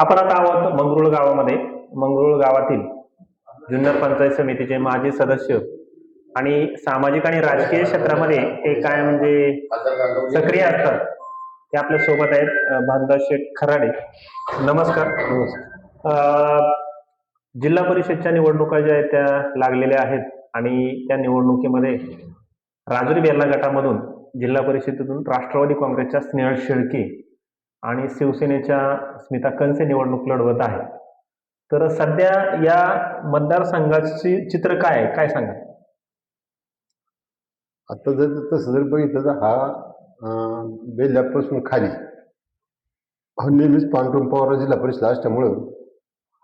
आपण आता आहोत मंगरुळ गावामध्ये मंगरुळ गावातील जुन्नर पंचायत समितीचे माजी सदस्य आणि सामाजिक आणि राजकीय क्षेत्रामध्ये ते काय म्हणजे सक्रिय असतात ते आपल्यासोबत आहेत अं, भानदास शेठ खराडे. नमस्कार. अं, जिल्हा परिषदच्या निवडणुका ज्या आहेत त्या लागलेल्या आहेत आणि त्या निवडणुकीमध्ये राजुरी बेल्ला गटामधून जिल्हा परिषदेतून राष्ट्रवादी काँग्रेसच्या स्नेहल शेळके आणि शिवसेनेच्या स्मिता कंसे निवडणूक लढवत आहे तर सध्या या मतदारसंघाची चित्र काय आहे? काय सांगा आता जर तसं जर बघितलं तर हा बेल्यापासून खाली. हा नेहमीच पांडुरंग पवार जिल्हा परिषद असल्यामुळं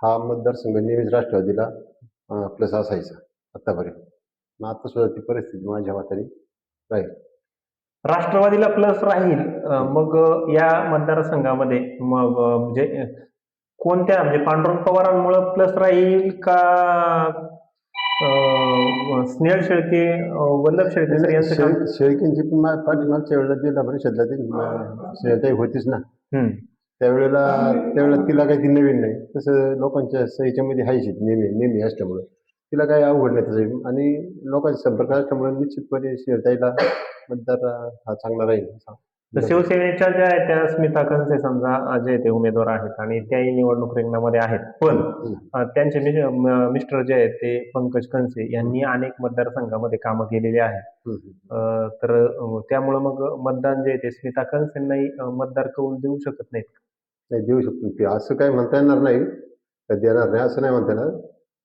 हा मतदारसंघ नेहमीच राष्ट्रवादीला प्लस असायचा आत्तापर्यंत मग आता सुद्धा ती परिस्थिती माझ्या माताने राहील. राष्ट्रवादीला प्लस राहील मग या मतदारसंघामध्ये मग म्हणजे कोणत्या म्हणजे पांडुरंग पवारांमुळे प्लस राहील का स्नेहल शेळके वल्लभ शेळके शेळकेंची पण पाठीमागच्या वेळेला जिल्हा परिषदला ती होतीच ना. त्यावेळेला त्यावेळेला तिला काही ती नवीन नाही. तसं लोकांच्या सहीच्यामध्ये हायची नेहमी नेहमी असल्यामुळं. तिला काही अवघड नाही तसं. आणि लोकांच्या संपर्क असल्यामुळे निश्चितपणे शेळताईला मतदार हा चांगला राहील असा. तर शिवसेनेच्या ज्या आहेत त्या स्मिता कंसे समजा जे ते उमेदवार आहेत आणि त्याही निवडणूक रिंगणामध्ये आहेत. पण त्यांचे मिस्टर जे आहेत ते पंकज कंसे यांनी अनेक मतदारसंघामध्ये कामं केलेली आहेत. तर त्यामुळं मग मतदान जे आहे ते स्मिता कंसेंनाही मतदार कौल देऊ शकत नाहीत नाही देऊ शकतो असं काही म्हणता येणार नाही. देणार नाही असं नाही म्हणता येणार.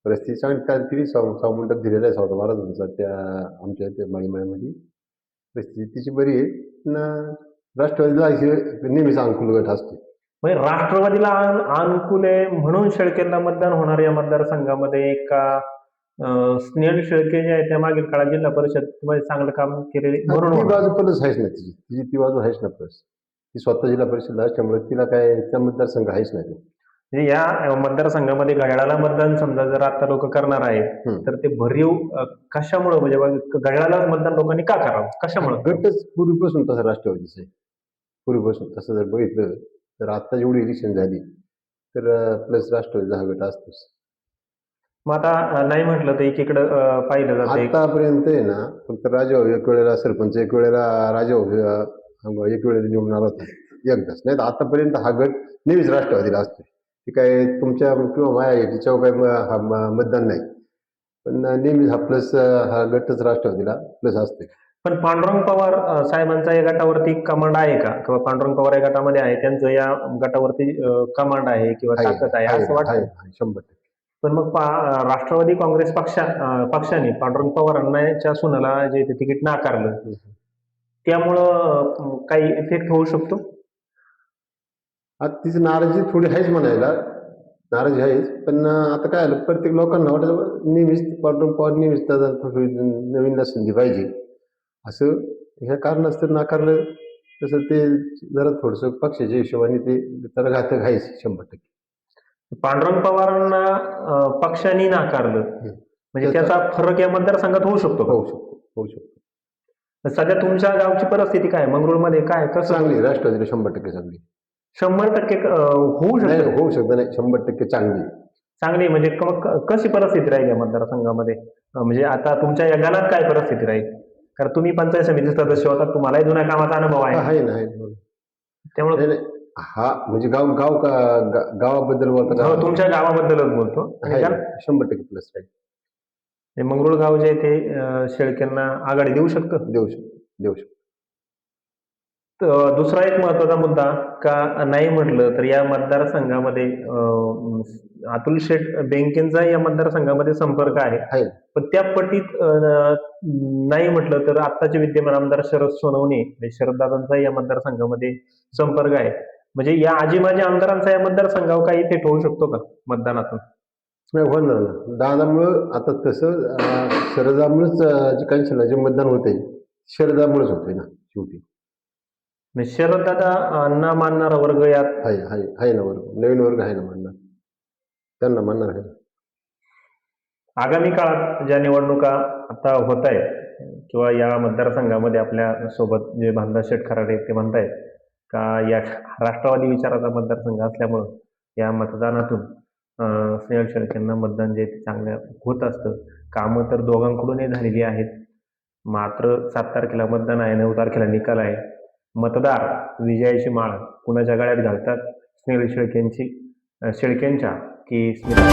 परिस्थिती कारण तिने सहा सहा मंडप दिलेलं आहे सावता महाराजांचा त्या आमच्या त्या माळीमाळ्यामध्ये परिस्थिती तिची बरी आहे पण राष्ट्रवादीला नेहमीच अनुकूल गट असतो म्हणजे राष्ट्रवादीला अन- अनुकूल आहे म्हणून शेळकेंना मतदान होणार या मतदारसंघामध्ये का अं, स्नेहल शेळके जे आहे त्या मागील काळात जिल्हा परिषदमध्ये चांगलं काम केलेले म्हणून ती. बाजू पणच आहेच ना तिची तिची ती बाजू आहेच ना प्लस ती स्वतः जिल्हा परिषद असल्यामुळे तिला काय त्या मतदारसंघ आहेच नाही या अं, मतदारसंघामध्ये घड्याळाला मतदान समजा जर आता लोक करणार आहेत हम्म. तर ते भरीव कशामुळं? म्हणजे घड्याळाला मतदान लोकांनी का करावं? कशामुळं? गटच पूर्वीपासून तसं राष्ट्रवादीचं आहे. पूर्वीपासून तसं जर बघितलं तर आता जेवढी इलेक्शन झाली तर प्लस राष्ट्रवादीचा हा गट असतोच. मग आता नाही म्हटलं तर एकीकडे पाहिलं जाते आतापर्यंत आहे ना फक्त राजाभाऊ एक वेळेला सरपंच एक वेळेला राजाभाऊ अं, एक वेळेला निवडून आला होता. एकदाच. नाही तर आतापर्यंत हा गट नेहमीच राष्ट्रवादीला असतो ते काय तुमच्या किंवा माझ्या तिच्यावर काय म- हा म- मतदान नाही. पण नेहमीच हा प्लस हा गटच राष्ट्रवादीला प्लस असते पण पांडुरंग पवार अं, साहेबांचा या गटावरती कमांड आहे का? किंवा पांडुरंग पवार या गटामध्ये आहे त्यांचं या गटावरती कमांड आहे किंवा आहे, ताकद आहे आहे, असं वाटतं आहे, शंभर टक्के. पण मग पा- राष्ट्रवादी काँग्रेस पक्षा अं, पक्षाने पांडुरंग पवारांच्या सुनाला जे ते तिकीट नाकारलं त्यामुळं अं, काही इफेक्ट होऊ शकतो? आता तिची नाराजी थोडी आहेच म्हणायला. नाराजी आहेच पण आता काय झालं प्रत्येक लोकांना वाटत नेहमीच पांडुरंग पवार नेहमीच नवीन संधी पाहिजे. असं ह्या कारणास्तव नाकारलं तसं ते जरा थोडंसं पक्षाच्या हिशोबाने ते त्याला घातक आहेच शंभर टक्के. पांडुरंग पवारांना अं, पक्षाने नाकारलं. म्हणजे त्याचा- त्याचा फरक या मतदारसंघात होऊ शकतो का? होऊ शकतो होऊ शकतो. सध्या तुमच्या गावची परिस्थिती काय? मंगरुळमध्ये काय? कसं? चांगली राष्ट्रवादीला शंभर टक्के चांगली. शंभर टक्के अं, होऊ नाही शकतं होऊ शकतं नाही. शंभर टक्के चांगली. चांगली म्हणजे क- क- कशी परिस्थिती राहील या मतदारसंघामध्ये? अं, म्हणजे आता तुमच्या या गावात काय परिस्थिती राहील? कारण तुम्ही पंचायत समिती सदस्य होता तुम्हालाही जुन्या कामाचा अनुभव हा, आहे आहे ना आहे ना. त्यामुळे नाही, नाही. हा म्हणजे गाव गाव का- गा- गावाबद्दल बोलता हो, तुमच्या गावाबद्दलच बोलतो. आणि आहे कारण ना, शंभर टक्के प्लस राहील. हे मंगरुळ गाव जे आहे ते अं, शेळक्यांना आघाडी देऊ शकतं? देऊ शकतो देऊ शकतो. दुसरा एक महत्त्वाचा मुद्दा का नाही म्हटलं तर या मतदारसंघामध्ये अतुल शेठ बँकेंचा या मतदारसंघामध्ये संपर्क आहे. पण त्या पटीत नाही म्हटलं तर आत्ताचे विद्यमान आमदार शरद सोनवणे म्हणजे शरददादांचा या मतदारसंघामध्ये संपर्क आहे. म्हणजे या आजी माझ्या आमदारांचा या मतदारसंघावर काही इफेक्ट होऊ शकतो का मतदानातून? नाही होणार ना. दादामुळं आता तसं शरदामुळंच जे कॅन्सल जे मतदान होते शरदामुळेच होते ना शेवटी. शरद दादा न मानणारा वर्ग यात. आहे हाय ना वर्ग. नवीन वर्ग आहे ना मानणार. त्यांना मानणार आहे. आगामी काळात ज्या निवडणुका आता होत आहेत किंवा या मतदारसंघामध्ये आपल्यासोबत जे भांदा शेठ खराडे ते म्हणतायत का या राष्ट्रवादी विचाराचा मतदारसंघ असल्यामुळं या मतदानातून स्नेहल शेळक यांना मतदान जे चांगलं होत असतं. कामं तर दोघांकडूनही झालेली आहेत. मात्र सात तारखेला मतदान आहे नऊ तारखेला निकाल आहे. मतदार विजयाची माळ कुणाच्या गळ्यात घालतात? स्नेहल शेळकेंची शेळकेंच्या की स्मिता